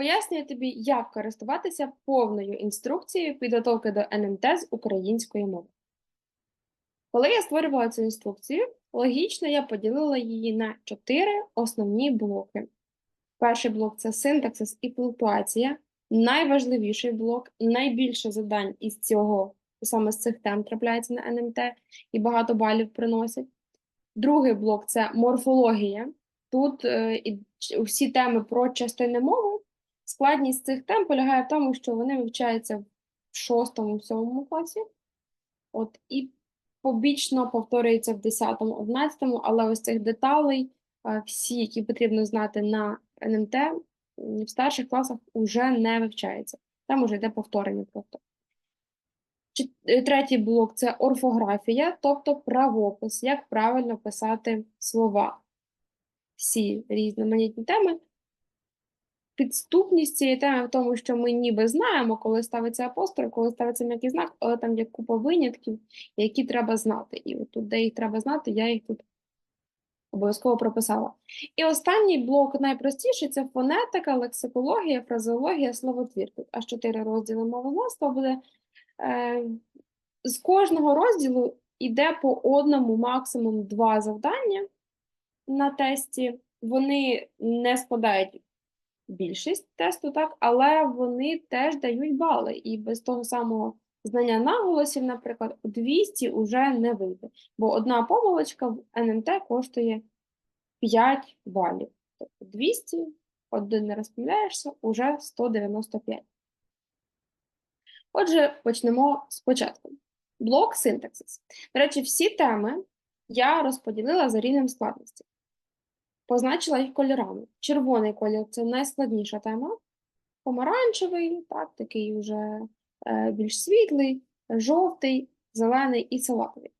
Пояснюю тобі, як користуватися повною інструкцією підготовки до НМТ з української мови. Коли я створювала цю інструкцію, логічно я поділила її на чотири основні блоки. Перший блок це синтаксис і пунктуація, найважливіший блок, найбільше завдань із цього, саме з цих тем трапляється на НМТ і багато балів приносять. Другий блок це морфологія. Тут е, всі теми про частини мови. Складність цих тем полягає в тому, що вони вивчаються в шостому, сьомому класі. От, і побічно повторюється в 10-му, 11-му, але ось цих деталей, е, всі, які потрібно знати на НМТ, в старших класах вже не вивчається. Там уже йде повторення просто. Е, Третій блок це орфографія, тобто правопис, як правильно писати слова. Всі різноманітні теми. Підступність цієї теми в тому, що ми ніби знаємо, коли ставиться апостроф, коли ставиться м'який знак, але там є купа винятків, які треба знати. І от тут, де їх треба знати, я їх тут обов'язково прописала. І останній блок найпростіший це фонетика, лексикологія, фразеологія, словотвір. Тут аж чотири розділи мовознавства буде. Е, з кожного розділу йде по одному, максимум два завдання на тесті. Вони не складають більшість тесту, так, але вони теж дають бали. І без того самого знання наголосів, наприклад, 200 вже не вийде. Бо одна помилочка в НМТ коштує 5 балів. Тобто 200, один не розпомиляєшся, уже 195. Отже, почнемо спочатку. Блок синтаксис. До речі, всі теми я розподілила за рівнем складності. Позначила їх кольорами. Червоний колір це найскладніша тема. Помаранчевий, так, такий вже е, більш світлий, жовтий, зелений і салатовий.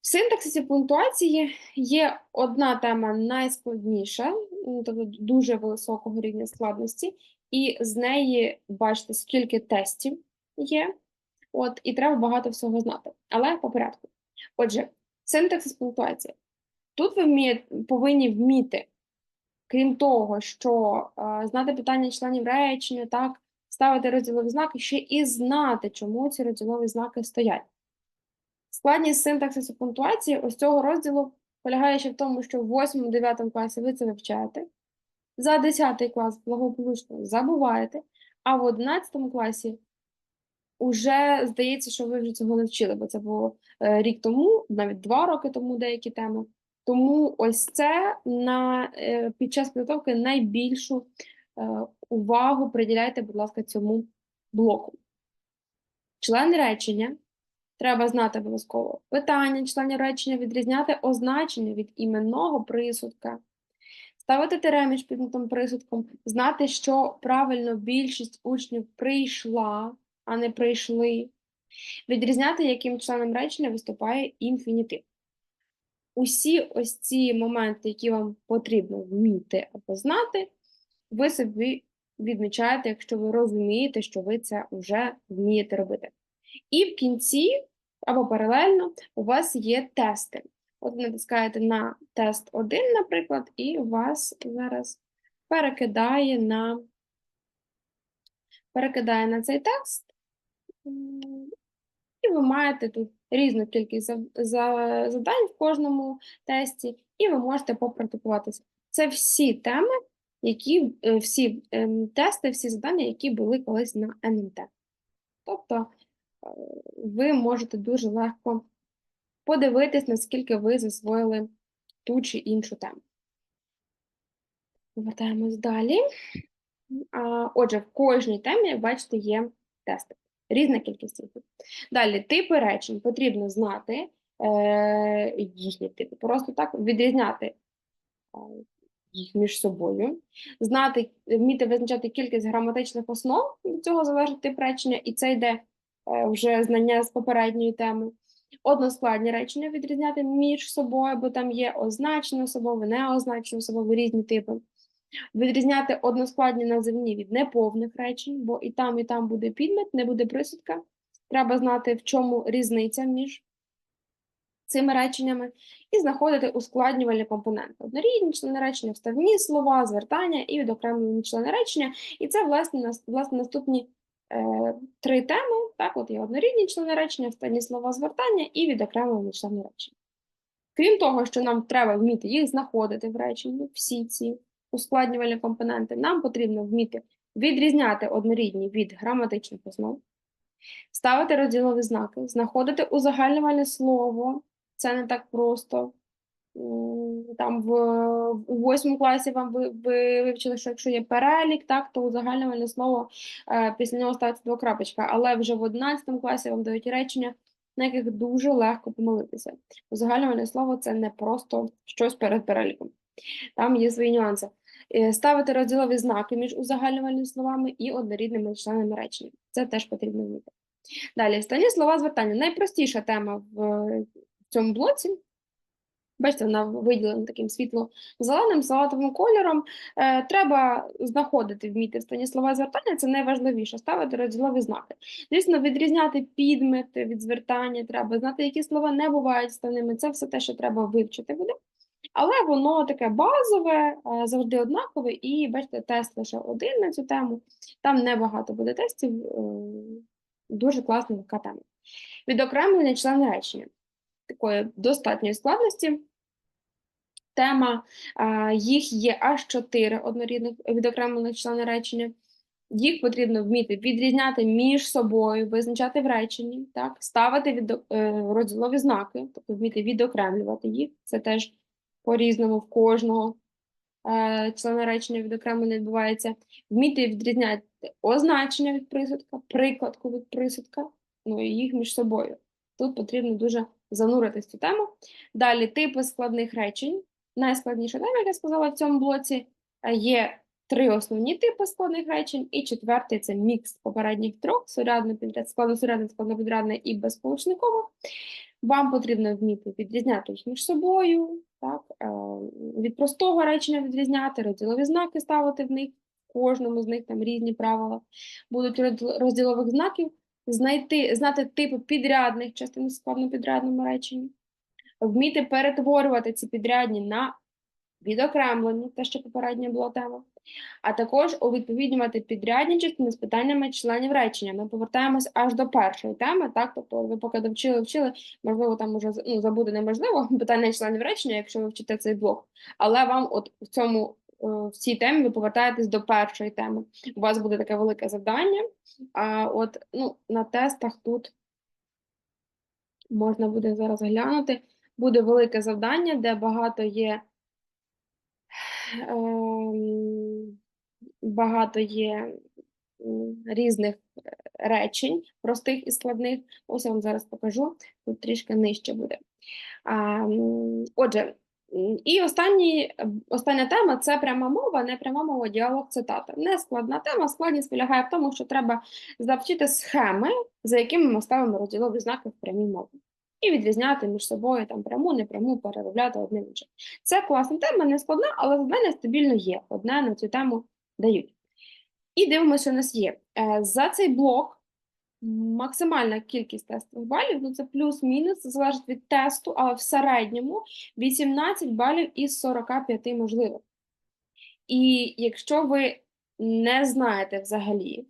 В синтаксисі пунктуації є одна тема найскладніша, тобто дуже високого рівня складності, і з неї бачите, скільки тестів є. От, і треба багато всього знати. Але по порядку. Отже, синтаксис пунктуація. Тут ви вміє, повинні вміти, крім того, що е, знати питання членів речення, так, ставити розділові знаки, ще і знати, чому ці розділові знаки стоять. Складність синтаксису пунктуації ось цього розділу полягає ще в тому, що в 8-9 класі ви це вивчаєте, за 10 клас благополучно забуваєте, а в 11 класі уже здається, що ви вже цього не вчили, бо це було е, рік тому, навіть два роки тому деякі теми. Тому ось це на, е, під час підготовки найбільшу е, увагу приділяйте, будь ласка, цьому блоку. Член речення треба знати обов'язково питання членів речення, відрізняти означення від іменного присудка, ставити тире між підметом присудком, знати, що правильно більшість учнів прийшла, а не прийшли, відрізняти, яким членом речення виступає інфінітив. Усі ось ці моменти, які вам потрібно вміти або знати, ви собі відмічаєте, якщо ви розумієте, що ви це вже вмієте робити. І в кінці або паралельно у вас є тести. От натискаєте на тест 1, наприклад, і вас зараз перекидає на, перекидає на цей тест. І ви маєте тут різну кількість зав- за- завдань в кожному тесті, і ви можете попрактикуватися. Це всі теми, які е, всі ем, тести, всі завдання, які були колись на НМТ. Тобто е, ви можете дуже легко подивитись, наскільки ви засвоїли ту чи іншу тему. Повертаємось далі. Отже, в кожній темі, як бачите, є тести. Різна кількість їх. Далі, типи речень потрібно знати е, їхні типи. Просто так відрізняти е, їх між собою, знати, вміти визначати кількість граматичних основ, від цього залежить тип речення, і це йде е, вже знання з попередньої теми. Односкладні речення відрізняти між собою, бо там є означені особові, неозначені особові, різні типи. Відрізняти односкладні називні від неповних речень, бо і там, і там буде підмет, не буде присудка. Треба знати, в чому різниця між цими реченнями і знаходити ускладнювальні компоненти. Однорідні члени речення, вставні слова, звертання і відокремлені члени речення. І це, власне, власне наступні е, три теми. Так, от є однорідні члени речення, вставні слова, звертання і відокремлені члени речення. Крім того, що нам треба вміти їх знаходити в реченні, всі ці ускладнювальні компоненти, нам потрібно вміти відрізняти однорідні від граматичних основ, ставити розділові знаки, знаходити узагальнювальне слово. Це не так просто. Там в, у восьмому класі вам ви, ви вивчили, що якщо є перелік, так, то узагальнювальне слово е, після нього ставиться двокрапочка, але вже в 11 класі вам дають речення, на яких дуже легко помилитися. Узагальнювальне слово це не просто щось перед переліком. Там є свої нюанси. Е, Ставити розділові знаки між узагальнювальними словами і однорідними членами речення. Це теж потрібно вміти. Далі, останні слова звертання. Найпростіша тема в е, цьому блоці. Бачите, вона виділена таким світло-зеленим, салатовим кольором. Е, треба знаходити, вміти встані слова звертання, це найважливіше, ставити розділові знаки. Звісно, відрізняти підмети від звертання треба, знати, які слова не бувають вставними. Це все те, що треба вивчити буде. Але воно таке базове, е, завжди однакове, і бачите, тест лише один на цю тему. Там небагато буде тестів, е, дуже класна така тема. Відокремлення члени речення такої достатньої складності. Тема, їх є аж чотири однорідних відокремлених члени речення. Їх потрібно вміти відрізняти між собою, визначати в реченні, так, ставити від, розділові знаки, тобто вміти відокремлювати їх. Це теж по-різному в кожного е, члена речення відокремлення відбувається. Вміти відрізняти означення від присудка, прикладку від присудка, ну і їх між собою. Тут потрібно дуже зануритись цю тему. Далі типи складних речень. Найскладніша тема, як я сказала в цьому блоці, е, є три основні типи складних речень, і четвертий це мікс попередніх трьох: сурядне підряд, складносурядне, складнопідрядне і безполучникове. Вам потрібно вміти відрізняти їх між собою, так, е, від простого речення відрізняти, розділові знаки ставити в них, в кожному з них там різні правила. Будуть розділових знаків, знайти, знати типи підрядних частин у складнопідрядному реченні, вміти перетворювати ці підрядні на відокремлені, те, що попередня була тема, а також увідповіднювати частини з питаннями членів речення. Ми повертаємось аж до першої теми, так, тобто ви поки довчили, вчили, можливо, там уже ну, забути неможливо питання членів речення, якщо ви вчите цей блок, але вам от в цьому е, в цій темі ви повертаєтесь до першої теми. У вас буде таке велике завдання. А от ну, на тестах тут можна буде зараз глянути. Буде велике завдання, де багато є багато є різних е, речень, простих і складних. Ось я вам зараз покажу, тут трішки нижче буде. Отже, і останній, е, остання тема це пряма мова, не пряма мова, діалог, цитата. Не складна тема, складність полягає в тому, що треба завчити схеми, за якими ми ставимо розділові знаки в прямій мові. І відрізняти між собою там пряму, непряму, переробляти одне в інше. Це класна тема, не складна, але завдання стабільно є. Одне на цю тему дають. І дивимося, що у нас є. Е, За цей блок максимальна кількість тестових балів, ну це плюс-мінус, це залежить від тесту, але в середньому 18 балів із 45 можливих. І якщо ви не знаєте взагалі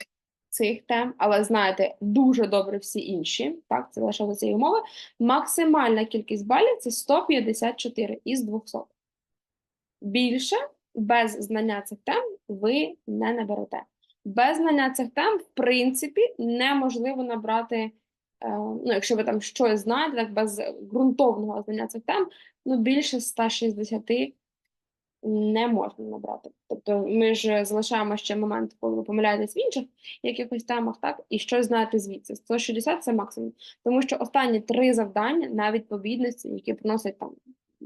цих тем, але знаєте дуже добре всі інші, так, це лише за цієї умови, максимальна кількість балів це 154 із 200. Більше без знання цих тем ви не наберете. Без знання цих тем, в принципі, неможливо набрати, е, ну, якщо ви там щось знаєте, так без ґрунтовного знання цих тем, ну, більше 160 не можна набрати. Тобто ми ж залишаємо ще момент, коли ви помиляєтесь в інших якихось темах, так, і щось знаєте звідси. 160 – це максимум. Тому що останні три завдання на відповідності, які приносять там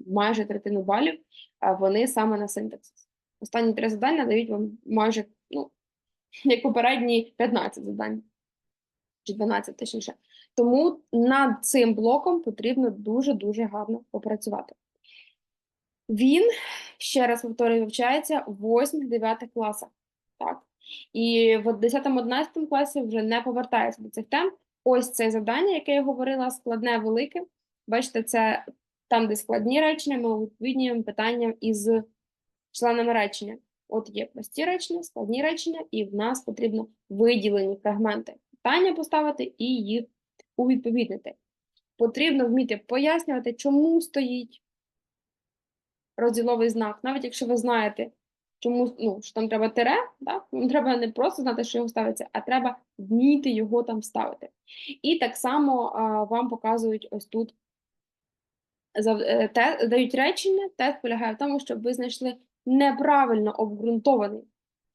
майже третину балів, вони саме на синтаксис. Останні три завдання дають вам майже, ну, як попередні 15 завдань, чи 12 точніше. Тому над цим блоком потрібно дуже-дуже гарно попрацювати. Він, ще раз повторюю, вивчається в 8-9 класах. Так? І в 10-11 класі вже не повертається до цих тем. Ось це завдання, яке я говорила, складне, велике. Бачите, це там, де складні речення, ми відповіднюємо питанням із членами речення. От є прості речення, складні речення, і в нас потрібно виділені фрагменти питання поставити і їх увідповіднити. Потрібно вміти пояснювати, чому стоїть розділовий знак, навіть якщо ви знаєте, чому ну, що там треба тире, так? вам треба не просто знати, що його ставиться, а треба вміти його там ставити. І так само а, вам показують ось тут е, те, дають речення, тест полягає в тому, щоб ви знайшли неправильно обґрунтований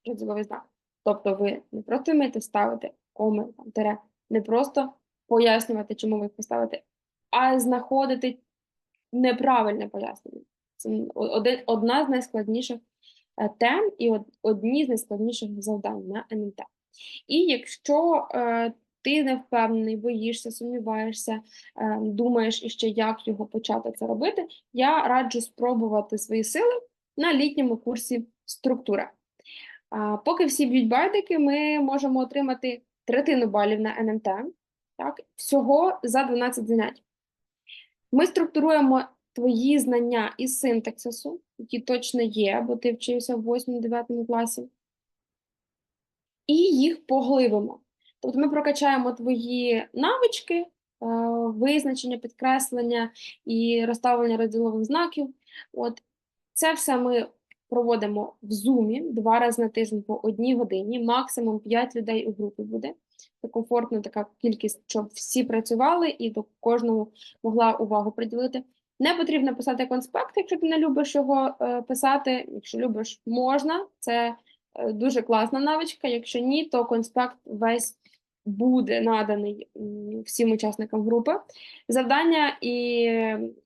розділовий знак. Тобто ви не просто вмієте ставити коми, там, тире, не просто пояснювати, чому ви їх поставите, а знаходити неправильне пояснення. Це одна з найскладніших е, тем і одні з найскладніших завдань на НМТ. І якщо е, ти не впевнений, боїшся, сумніваєшся, е, думаєш іще, як його почати це робити, я раджу спробувати свої сили на літньому курсі структура. Поки всі б'ють байдики, ми можемо отримати третину балів на НМТ, так, всього за 12 занять. Ми структуруємо твої знання із синтаксису, які точно є, бо ти вчився в 8-9 класі, і їх поглибимо. Тобто ми прокачаємо твої навички, е, визначення, підкреслення і розставлення розділових знаків. От це все ми проводимо в Zoom два рази на тиждень по одній годині, максимум 5 людей у групі буде. Це комфортна така кількість, щоб всі працювали і до кожного могла увагу приділити. Не потрібно писати конспект, якщо ти не любиш його е, писати. Якщо любиш, можна. Це е, дуже класна навичка. Якщо ні, то конспект весь буде наданий всім учасникам групи. Завдання і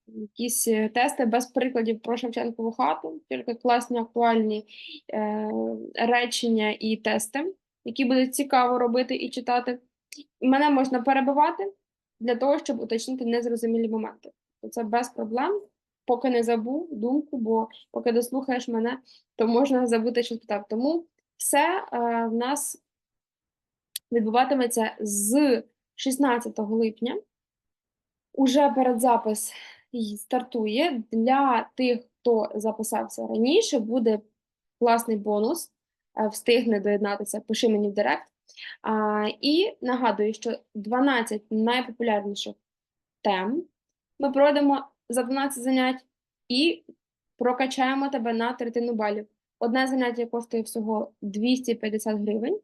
якісь тести без прикладів про Шевченкову хату, тільки класні актуальні е, речення і тести, які буде цікаво робити і читати. Мене можна перебивати для того, щоб уточнити незрозумілі моменти. Це без проблем, поки не забув думку, бо поки дослухаєш мене, то можна забути, що питав. Тому все е, в нас відбуватиметься з 16 липня. Уже передзапис стартує. Для тих, хто записався раніше, буде класний бонус. Е, Встигне доєднатися, пиши мені в директ. А, і нагадую, що 12 найпопулярніших тем ми пройдемо за 12 занять і прокачаємо тебе на третину балів. Одне заняття коштує всього 250 гривень.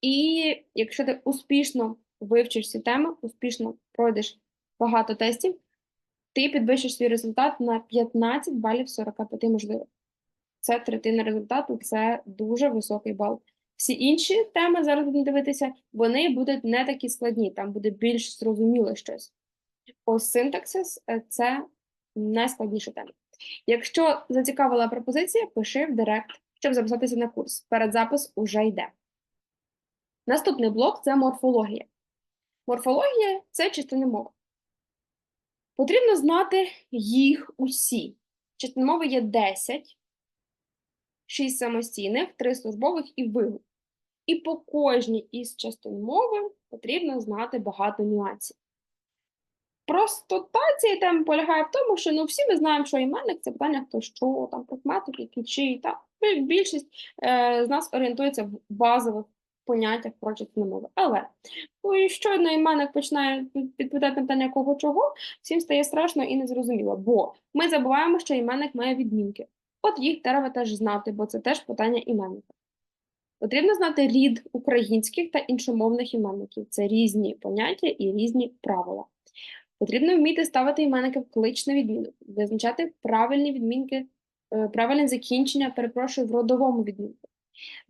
І якщо ти успішно вивчиш ці теми, успішно пройдеш багато тестів, ти підвищиш свій результат на 15 балів 45 можливих. Це третина результату, це дуже високий бал. Всі інші теми зараз будемо дивитися, вони будуть не такі складні, там буде більш зрозуміло щось. Синтаксис е, це найскладніша тема. Якщо зацікавила пропозиція, пиши в директ, щоб записатися на курс. Передзапис уже йде. Наступний блок це морфологія. Морфологія це частини мови. Потрібно знати їх усі. Частин мови є 10, 6 самостійних, 3 службових і вигук. І по кожній із частин мови потрібно знати багато нюансів. Простота цієї теми полягає в тому, що ну, всі ми знаємо, що іменник це питання хто що, там прикметник, який чий. Та. Більшість е, з нас орієнтується в базових поняттях про мови. Але ну, щойно іменник починає відповідати на питання кого чого, всім стає страшно і незрозуміло. Бо ми забуваємо, що іменник має відмінки. От їх треба теж знати, бо це теж питання іменника. Потрібно знати рід українських та іншомовних іменників. Це різні поняття і різні правила. Потрібно вміти ставити іменники в кличний відмінок, визначати правильні відмінки, е, правильне закінчення, перепрошую, в родовому відмінку,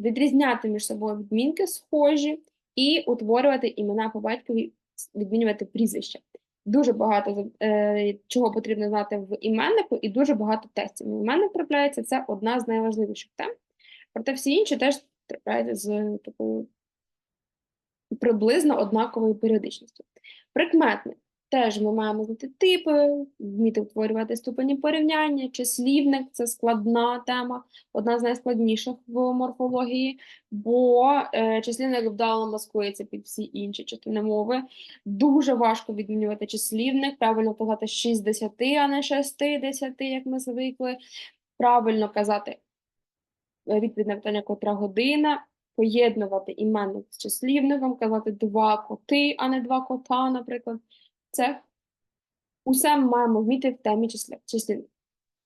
відрізняти між собою відмінки схожі і утворювати імена по батькові, відмінювати прізвища. Дуже багато е, чого потрібно знати в іменнику, і дуже багато тестів. На Іменник трапляється це одна з найважливіших тем. Проте всі інші теж трапляються з такою приблизно однаковою періодичністю. Прикметник. Теж ми маємо знати типи, вміти утворювати ступені порівняння, числівник це складна тема, одна з найскладніших в морфології, бо е, числівник вдало маскується під всі інші частини мови. Дуже важко відмінювати числівник, правильно казати 60, а не 60, як ми звикли. Правильно казати е, відповідь на питання, котра година, поєднувати іменник з числівником, казати два коти, а не два кота, наприклад. Це усе ми маємо вміти в темі числя-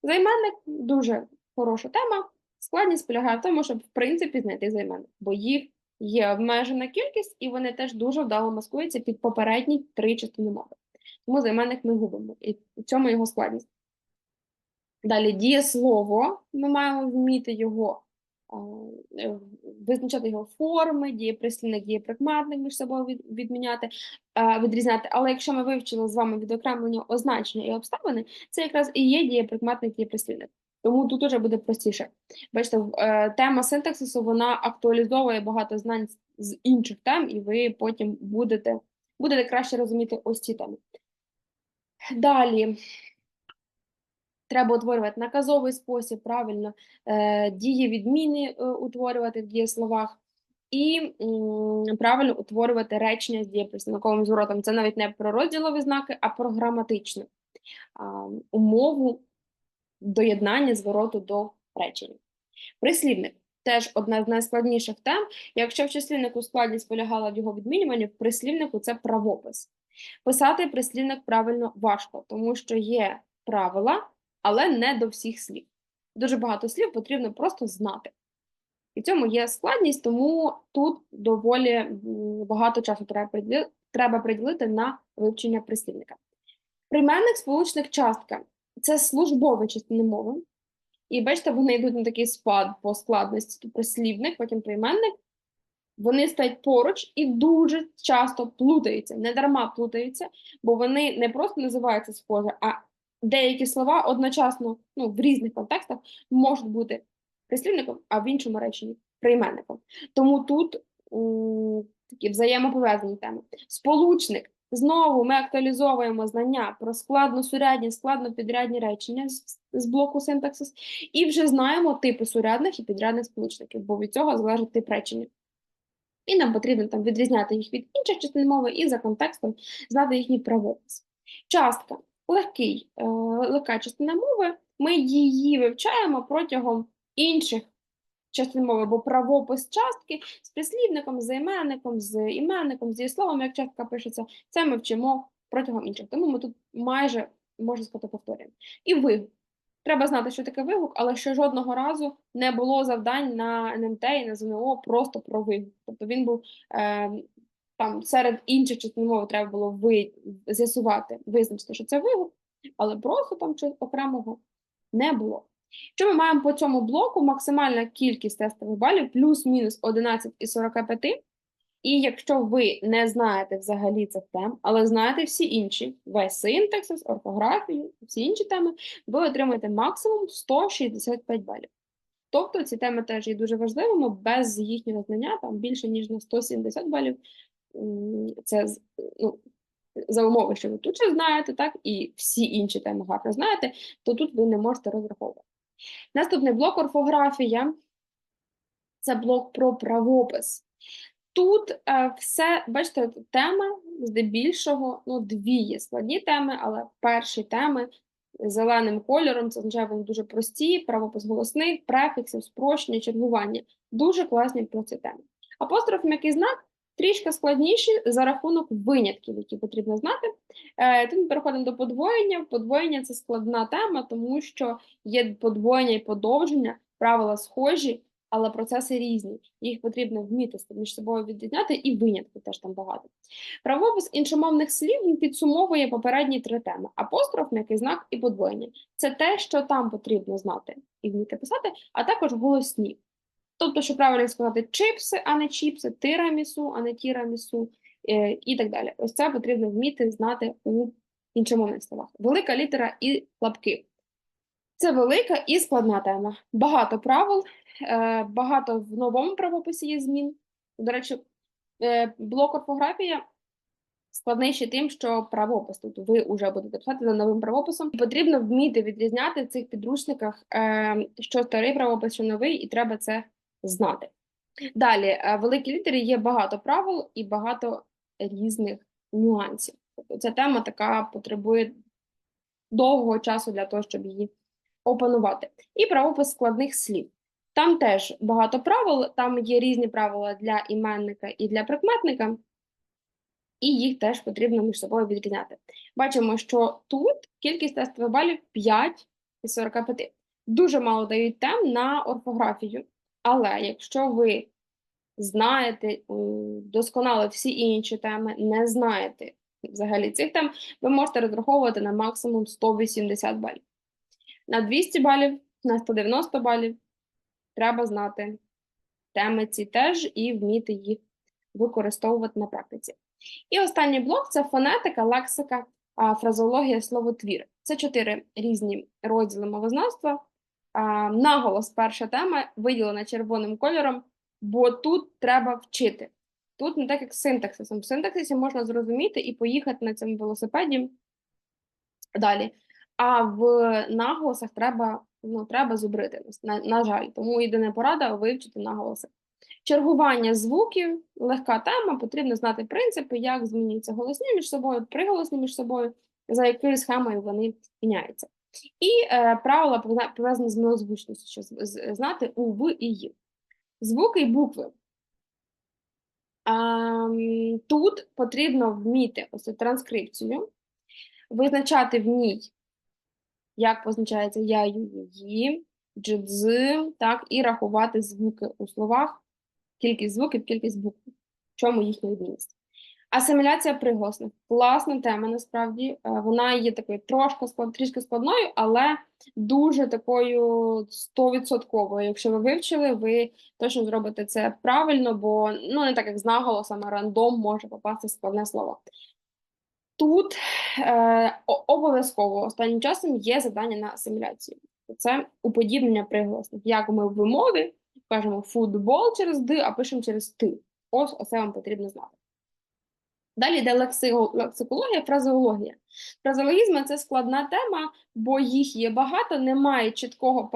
Займенник дуже хороша тема. Складність полягає в тому, щоб в принципі знайти займенник, бо їх є обмежена кількість, і вони теж дуже вдало маскуються під попередні три частини мови. Тому займенник ми губимо, і в цьому його складність. Далі дієслово, ми маємо вміти його визначати його форми, дієприслівник, дієприкметник між собою відміняти, відрізняти. Але якщо ми вивчили з вами відокремлення означення і обставини, це якраз і є дієприкметник, дієприслівник. Тому тут уже буде простіше. Бачите, е, тема синтаксису вона актуалізовує багато знань з інших тем, і ви потім будете, будете краще розуміти ось ці теми. Далі. Треба утворювати наказовий спосіб, правильно, е, дії відміни е, утворювати в дієсловах і правильно утворювати речення з дієприслівниковим зворотом. Це навіть не про розділові знаки, а про граматичну умову доєднання звороту до речення. Прислівник теж одна з найскладніших тем. Якщо в числівнику складність полягала в його відмінюванні, в прислівнику це правопис. Писати прислівник правильно важко, тому що є правила, але не до всіх слів. Дуже багато слів потрібно просто знати. І в цьому є складність, тому тут доволі багато часу треба приділити на вивчення прислівника. Прийменник сполучник частка це службові частини мови. І бачите, вони йдуть на такий спад по складності. Прислівник, потім прийменник. Вони стоять поруч і дуже часто плутаються, не дарма плутаються, бо вони не просто називаються схоже, а деякі слова одночасно ну, в різних контекстах можуть бути прислівником, а в іншому реченні прийменником. Тому тут м, такі взаємопов'язані теми. Сполучник. Знову ми актуалізовуємо знання про складно-сурядні, складно-підрядні речення з, з блоку синтаксис, і вже знаємо типи сурядних і підрядних сполучників, бо від цього залежить тип речення. І нам потрібно там відрізняти їх від інших частин мови і за контекстом знати їхній правопис. Частка легкий, е, легка частина мови. Ми її вивчаємо протягом інших частин мови, бо правопис частки з прислівником, з займенником, з іменником, з дієсловом, як частка пишеться, це ми вчимо протягом інших. Тому ми тут майже можна сказати повторюємо. І вигук. Треба знати, що таке вигук, але ще жодного разу не було завдань на НМТ і на ЗНО просто про вигук. Тобто він був е, там серед інших частин мови треба було ви, з'ясувати, визначити, що це вигук, але просто там чогось окремого не було. Що ми маємо по цьому блоку? Максимальна кількість тестових балів плюс-мінус 11 із 45. І якщо ви не знаєте взагалі цих тем, але знаєте всі інші, весь синтаксис, орфографію, всі інші теми, ви отримаєте максимум 165 балів. Тобто ці теми теж є дуже важливими, без їхнього знання, там більше ніж на 170 балів. Це ну, за умови, що ви тут ще знаєте, так, і всі інші теми гарно знаєте, то тут ви не можете розраховувати. Наступний блок орфографія. Це блок про правопис. Тут е, все, бачите, от тема здебільшого, ну, дві є складні теми, але перші теми зеленим кольором, це означає, вони дуже прості, правопис голосний, префіксів, спрощення, чергування. Дуже класні про ці теми. Апостроф м'який знак трішки складніші за рахунок винятків, які потрібно знати. Е, тут ми переходимо до подвоєння. Подвоєння це складна тема, тому що є подвоєння і подовження, правила схожі, але процеси різні. Їх потрібно вміти між собою відрізняти, і винятки теж там багато. Правопис іншомовних слів він підсумовує попередні три теми: апостроф, м'який знак і подвоєння. Це те, що там потрібно знати і вміти писати, а також голосні. Тобто, що правильно сказати чипси, а не чіпси, тирамісу, а не тірамісу, е, і так далі. Ось це потрібно вміти знати у іншомовних словах. Велика літера і лапки. Це велика і складна тема. Багато правил, е, багато в новому правописі є змін. До речі, е, блок орфографія складний ще тим, що правопис, тобто ви вже будете писати за новим правописом. Потрібно вміти відрізняти в цих підручниках, що старий правопис, що новий, і треба це знати. Далі, е, великі літери є багато правил і багато різних нюансів. Тобто ця тема така потребує довгого часу для того, щоб її опанувати. І правопис складних слів. Там теж багато правил, там є різні правила для іменника і для прикметника, і їх теж потрібно між собою відрізняти. Бачимо, що тут кількість тестових балів 5 із 45. Дуже мало дають тем на орфографію, але якщо ви знаєте досконало всі інші теми, не знаєте взагалі цих тем, ви можете розраховувати на максимум 180 балів. На 200 балів, на 190 балів треба знати теми ці теж і вміти їх використовувати на практиці. І останній блок це фонетика, лексика, фразеологія, словотвір. Це чотири різні розділи мовознавства. Наголос, перша тема, виділена червоним кольором, бо тут треба вчити. Тут не так, як з синтаксисом. В синтаксисі можна зрозуміти і поїхати на цьому велосипеді далі. А в наголосах треба, ну, треба зубрити, на, на жаль. Тому єдина порада вивчити наголоси. Чергування звуків, легка тема, потрібно знати принципи, як змінюються голосні між собою, приголосні між собою, за якою схемою вони міняються. І е, правила пов'язані з милозвучністю, що знати у, в і ї. Звуки і букви. Ам, тут потрібно вміти ось транскрипцію, визначати в ній, як позначається я, ю, її, джидз, так, і рахувати звуки у словах, кількість звуків, кількість букв, в чому їхня відмінність. Асиміляція приголосних. Класна тема, насправді. Е, Вона є такою трошки трішки складною, але дуже такою стовідсотковою. Якщо ви вивчили, ви точно зробите це правильно, бо ну не так як з наголосами, рандом може попасти складне слово. Тут е, обов'язково останнім часом є завдання на асиміляцію. Це уподібнення приголосних. Як ми в вимові кажемо футбол через д, а пишемо через ти. Ось оце вам потрібно знати. Далі йде лексикологія, фразеологія. Фразеологізми це складна тема, бо їх є багато, немає чіткого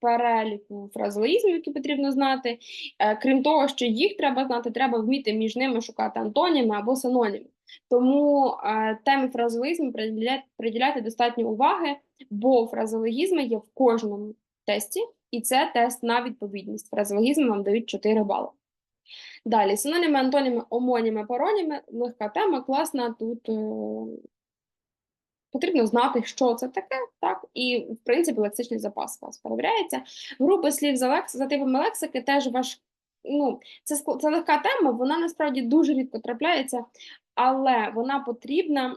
переліку фразеологізмів, які потрібно знати. Е, Крім того, що їх треба знати, треба вміти між ними шукати антоніми або синоніми. Тому е, темі фразеологізму приділяти, достатньо уваги, бо фразеологізми є в кожному тесті, і це тест на відповідність. Фразеологізми вам дають 4 бали. Далі, синоніми, антоніми, омоніми, пароніми, легка тема, класна. Тут е, потрібно знати, що це таке, так, і, в принципі, лексичний запас у вас перевіряється. Групи слів за, лекс, за типами лексики теж ваш, ну, це, це легка тема, вона насправді дуже рідко трапляється, але вона потрібна,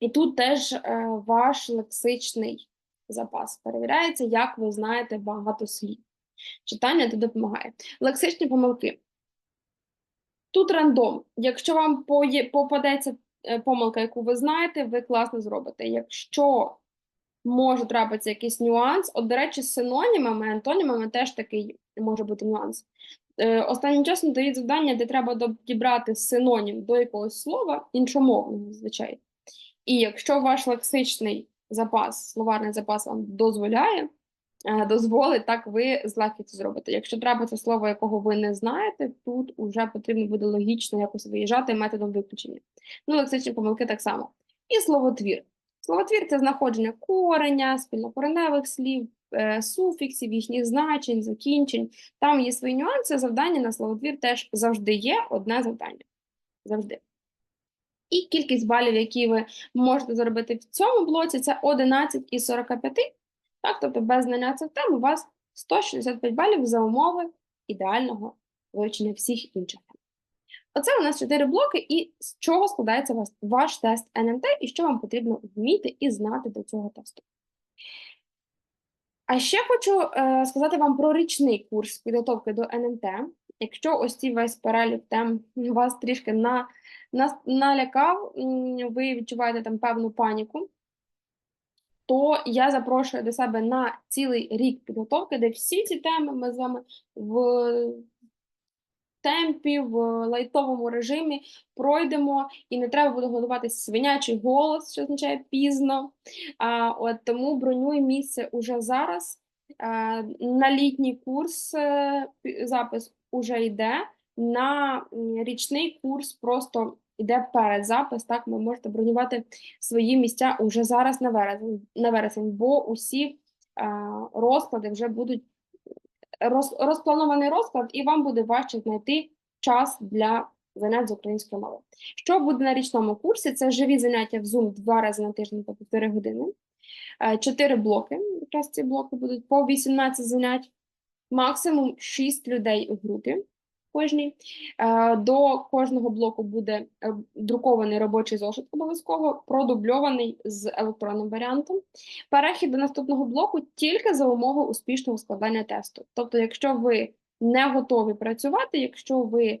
і тут теж е, ваш лексичний запас перевіряється, як ви знаєте багато слів. Читання тут допомагає. Лексичні помилки. Тут рандом. Якщо вам попадеться е, помилка, яку ви знаєте, ви класно зробите. Якщо може трапитися якийсь нюанс, от, до речі, з синонімами, антонімами теж такий може бути нюанс. Е, Останнім часом дають завдання, де треба дібрати синонім до якогось слова, іншомовного, звичайно. І якщо ваш лексичний запас, словарний запас вам дозволяє, дозволить, так ви з легкістю зробите. Якщо трапиться слово, якого ви не знаєте, тут вже потрібно буде логічно якось виїжджати методом виключення. Ну, лексичні помилки так само. І словотвір. Словотвір це знаходження кореня, спільнокореневих слів, е, суфіксів, їхніх значень, закінчень. Там є свої нюанси, завдання на словотвір теж завжди є одне завдання. Завжди. І кількість балів, які ви можете заробити в цьому блоці, це 11 із 45. Так, тобто без знання цих тем у вас 165 балів за умови ідеального вивчення всіх інших тем. Оце у нас 4 блоки, і з чого складається ваш, ваш тест НМТ, і що вам потрібно вміти і знати до цього тесту. А ще хочу е, сказати вам про річний курс підготовки до НМТ. Якщо ось цей весь перелік тем вас трішки на, на, налякав, ви відчуваєте там певну паніку, то я запрошую до себе на цілий рік підготовки, де всі ці теми ми з вами в темпі, в лайтовому режимі пройдемо, і не треба буде готуватися свинячий голос, що означає пізно. А, от тому бронюй місце уже зараз. А, на літній курс е, запис уже йде. На річний курс просто йде перед запис. Так, ви можете бронювати свої місця уже зараз на вересень, на вересень бо усі а, розклади вже будуть роз, розпланований розклад, і вам буде важче знайти час для занять з української мови. Що буде на річному курсі? Це живі заняття в Zoom два рази на тиждень по півтори години, Е, чотири блоки. Якраз ці блоки будуть по 18 занять, максимум 6 людей у групі кожній. Е, До кожного блоку буде е, друкований робочий зошит обов'язково, продубльований з електронним варіантом. Перехід до наступного блоку тільки за умови успішного складання тесту. Тобто, якщо ви не готові працювати, якщо ви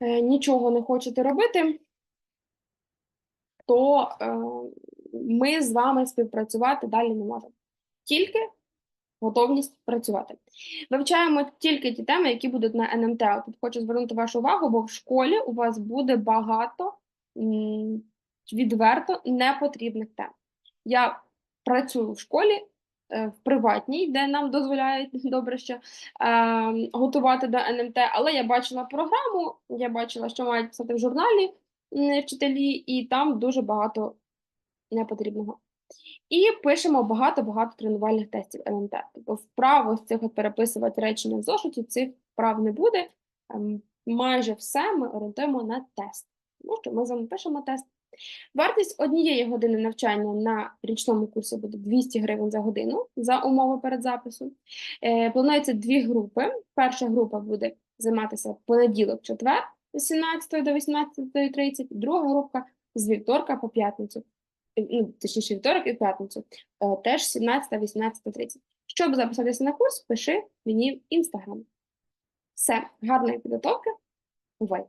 е, нічого не хочете робити, то ми з вами співпрацювати далі не можемо. Тільки готовність працювати. Вивчаємо тільки ті теми, які будуть на НМТ. Тут хочу звернути вашу увагу, бо в школі у вас буде багато відверто непотрібних тем. Я працюю в школі е, в приватній, де нам дозволяють добре ще е, готувати до НМТ, але я бачила програму, я бачила, що мають писати в журналі вчителі, і там дуже багато непотрібного. І пишемо багато-багато тренувальних тестів НМТ. Тобто вправо з цих от переписувати речення в зошиті, цих вправ не буде. Ем, Майже все ми орієнтуємо на тест. Тому що ми з вами пишемо тест. Вартість однієї години навчання на річному курсі буде 200 гривень за годину за умови передзапису. Е, планується дві групи. Перша група буде займатися в понеділок, четвер з 17 до 18.30, друга група з вівторка по п'ятницю. Ну, точніше, вівторок і п'ятницю, е, теж 17-18.30. Щоб записатися на курс, пиши мені в інстаграм. Все, гарної підготовки. Бувай!